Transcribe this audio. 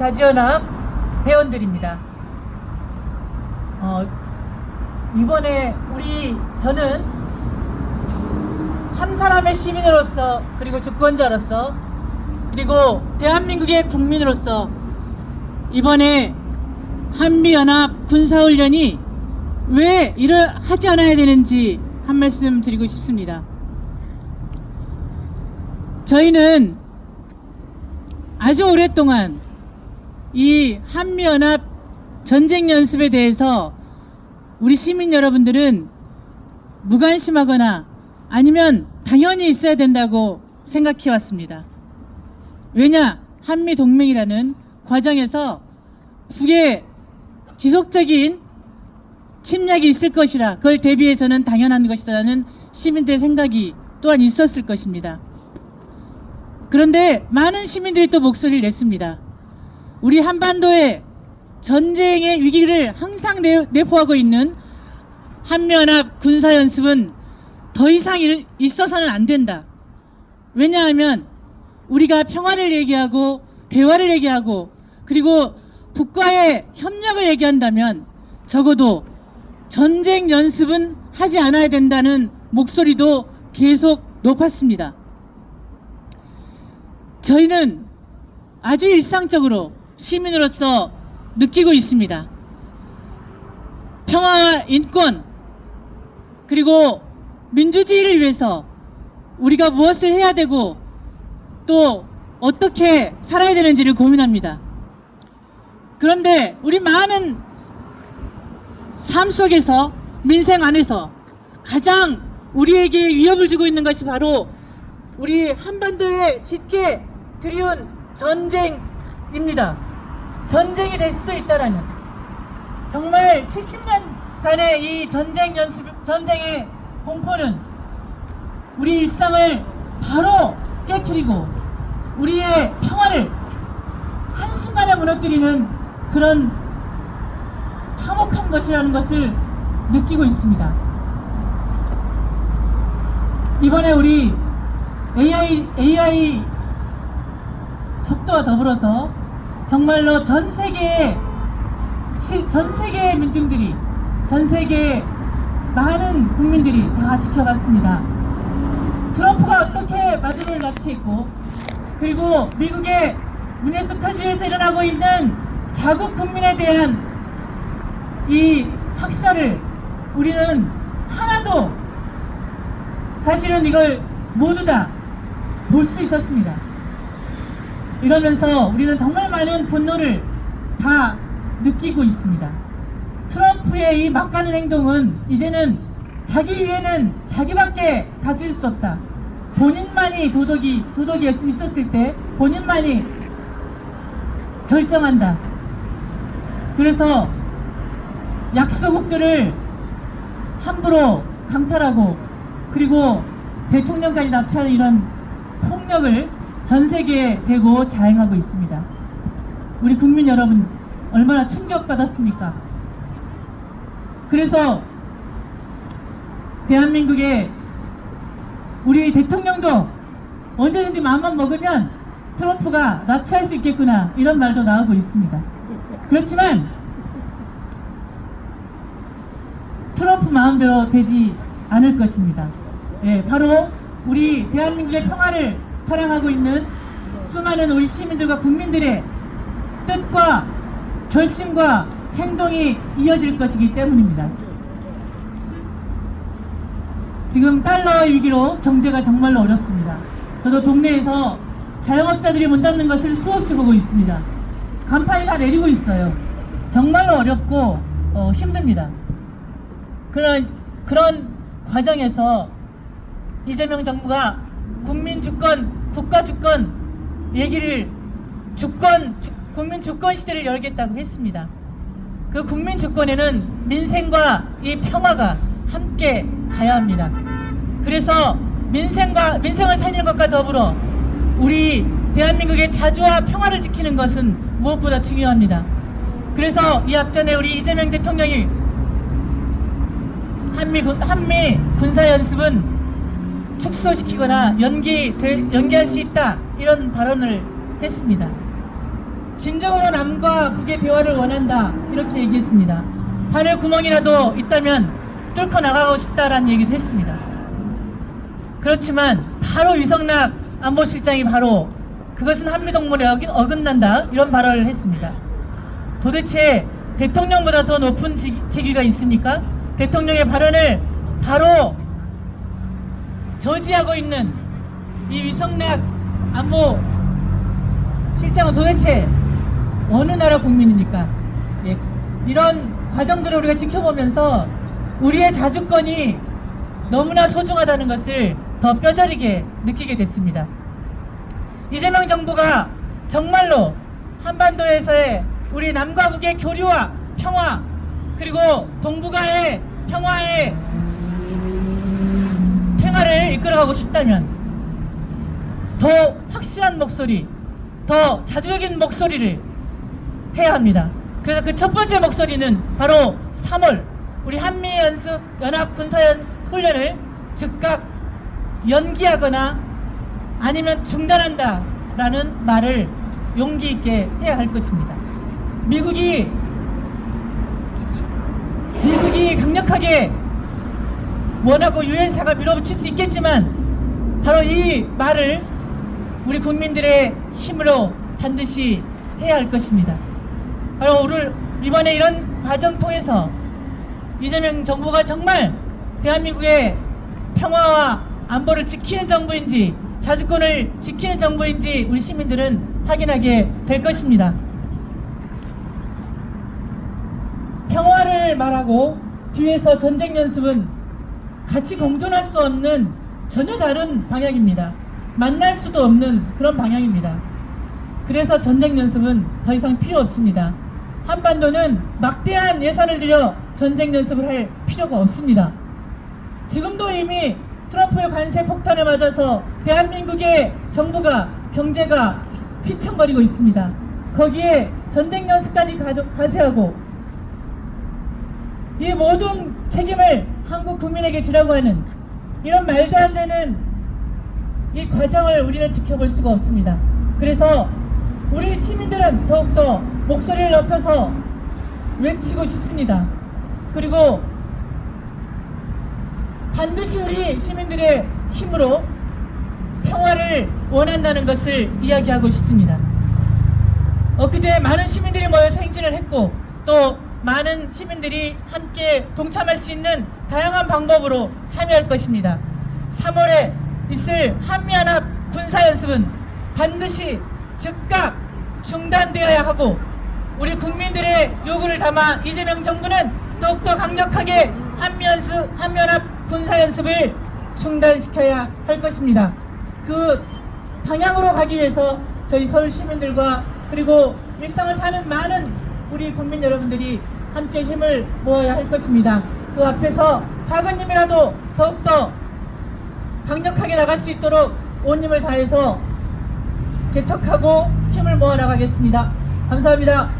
자주연합 회원들입니다. 어, 이번에 우리 저는 한 사람의 시민으로서 그리고 주권자로서 그리고 대한민국의 국민으로서 이번에 한미연합 군사훈련이 왜 이러 하지 않아야 되는지 한 말씀 드리고 싶습니다. 저희는 아주 오랫동안 이 한미연합 전쟁 연습에 대해서 우리 시민 여러분들은 무관심하거나 아니면 당연히 있어야 된다고 생각해 왔습니다. 왜냐? 한미 동맹이라는 과정에서 북의 지속적인 침략이 있을 것이라 그걸 대비해서는 당연한 것이다라는 시민들의 생각이 또한 있었을 것입니다. 그런데 많은 시민들이 또 목소리를 냈습니다. 우리 한반도의 전쟁의 위기를 항상 내, 내포하고 있는 한미연합 군사연습은 더 이상 일- 있어서는 안 된다. 왜냐하면 우리가 평화를 얘기하고 대화를 얘기하고 그리고 북과의 협력을 얘기한다면 적어도 전쟁 연습은 하지 않아야 된다는 목소리도 계속 높았습니다. 저희는 아주 일상적으로 시민으로서 느끼고 있습니다. 평화와 인권 그리고 민주주의를 위해서 우리가 무엇을 해야 되고 또 어떻게 살아야 되는지를 고민합니다. 그런데 우리 많은 삶 속에서 민생 안에서 가장 우리에게 위협을 주고 있는 것이 바로 우리 한반도에 짙게 들이운 전쟁입니다. 전쟁이 될 수도 있다라는 정말 70년간의 이 전쟁 연습 전쟁의 공포는 우리 일상을 바로 깨뜨리고 우리의 평화를 한순간에 무너뜨리는 그런 참혹한 것이라는 것을 느끼고 있습니다. 이번에 우리 AI, AI 속도와 더불어서 정말로 전 세계의 시- 전 세계의 민중들이 전 세계의 많은 국민들이 다 지켜봤습니다. 트럼프가 어떻게 마주를 납치했고 그리고 미국의 미네소타주에서 일어나고 있는 자국 국민에 대한 이 학살을 우리는 하나도 사실은 이걸 모두 다 볼 수 있었습니다. 이러면서 우리는 정말 많은 분노를 다 느끼고 있습니다. 트럼프의 이 막가는 행동은 이제는 자기 위에는 자기밖에 다스릴 수 없다. 본인만이 도덕이 도덕이 있었을 때 본인만이 결정한다. 그래서 약소국들을 함부로 강탈하고 그리고 대통령까지 납치하는 이런 폭력을 전 세계에 대고 자행하고 있습니다. 우리 국민 여러분 얼마나 충격받았습니까? 그래서 대한민국의 우리 대통령도 언제든지 마음만 먹으면 트럼프가 납치할 수 있겠구나 이런 말도 나오고 있습니다. 그렇지만 트럼프 마음대로 되지 않을 것입니다. 예, 바로 우리 대한민국의 평화를 사랑하고 있는 수많은 우리 시민들과 국민들의 뜻과 결심과 행동이 이어질 것이기 때문입니다. 지금 달러의 위기로 경제가 정말로 어렵습니다. 저도 동네에서 자영업자들이 문 닫는 것을 수없이 보고 있습니다. 간판이 다 내리고 있어요. 정말로 어렵고 어, 힘듭니다. 그런 그런 과정에서 이재명 정부가 국민 주권, 국가 주권 얘기를 주권, 주- 국민 주권 시대를 열겠다고 했습니다. 그 국민 주권에는 민생과 이 평화가 함께 가야 합니다. 그래서 민생과 민생을 살리는 것과 더불어 우리 대한민국의 자주와 평화를 지키는 것은 무엇보다 중요합니다. 그래서 이 앞전에 우리 이재명 대통령이 한미 군- 한미 군사 연습은 축소시키거나 연기 연기할 수 있다 이런 발언을 했습니다. 진정으로 남과 북의 대화를 원한다 이렇게 얘기했습니다. 하늘 구멍이라도 있다면 뚫고 나가고 싶다라는 얘기도 했습니다. 그렇지만 바로 유성락 안보실장이 바로 그것은 한미동맹에 어긴, 어긋난다 이런 발언을 했습니다. 도대체 대통령보다 더 높은 직, 직위가 있습니까? 대통령의 발언을 바로 저지하고 있는 이 유성락 안보 실장은 도대체 어느 나라 국민입니까? 예, 이런 과정들을 우리가 지켜보면서 우리의 자주권이 너무나 소중하다는 것을 더 뼈저리게 느끼게 됐습니다. 이재명 정부가 정말로 한반도에서의 우리 남과 북의 교류와 평화 그리고 동북아의 평화의 이끌어가고 싶다면 더 확실한 목소리, 더 자주적인 목소리를 해야 합니다. 그래서 그 첫 번째 목소리는 바로 3월 우리 한미 연습 연합 군사연 훈련을 즉각 연기하거나 아니면 중단한다라는 말을 용기 있게 해야 할 것입니다. 미국이 미국이 강력하게 원하고 유엔사가 밀어붙일 수 있겠지만 바로 이 말을 우리 국민들의 힘으로 반드시 해야 할 것입니다. 바로 오늘 이번에 이런 과정 통해서 이재명 정부가 정말 대한민국의 평화와 안보를 지키는 정부인지 자주권을 지키는 정부인지 우리 시민들은 확인하게 될 것입니다. 평화를 말하고 뒤에서 전쟁 연습은 같이 공존할 수 없는 전혀 다른 방향입니다. 만날 수도 없는 그런 방향입니다. 그래서 전쟁 연습은 더 이상 필요 없습니다. 한반도는 막대한 예산을 들여 전쟁 연습을 할 필요가 없습니다. 지금도 이미 트럼프의 관세 폭탄에 맞아서 대한민국의 정부가 경제가 휘청거리고 있습니다. 거기에 전쟁 연습까지 가세하고 이 모든 책임을 한국 국민에게 지라고 하는 이런 말도 안 되는 이 과정을 우리는 지켜볼 수가 없습니다. 그래서 우리 시민들은 더욱더 목소리를 높여서 외치고 싶습니다. 그리고 반드시 우리 시민들의 힘으로 평화를 원한다는 것을 이야기하고 싶습니다. 엊그제 많은 시민들이 모여서 행진을 했고 또 많은 시민들이 함께 동참할 수 있는 다양한 방법으로 참여할 것입니다. 3월에 있을 한미연합 군사연습은 반드시 즉각 중단되어야 하고 우리 국민들의 요구를 담아 이재명 정부는 더욱더 강력하게 한미연습, 한미연합 군사연습을 중단시켜야 할 것입니다. 그 방향으로 가기 위해서 저희 서울 시민들과 그리고 일상을 사는 많은 우리 국민 여러분들이 함께 힘을 모아야 할 것입니다. 그 앞에서 작은 힘이라도 더욱더 강력하게 나갈 수 있도록 온 힘을 다해서 개척하고 힘을 모아 나가겠습니다. 감사합니다.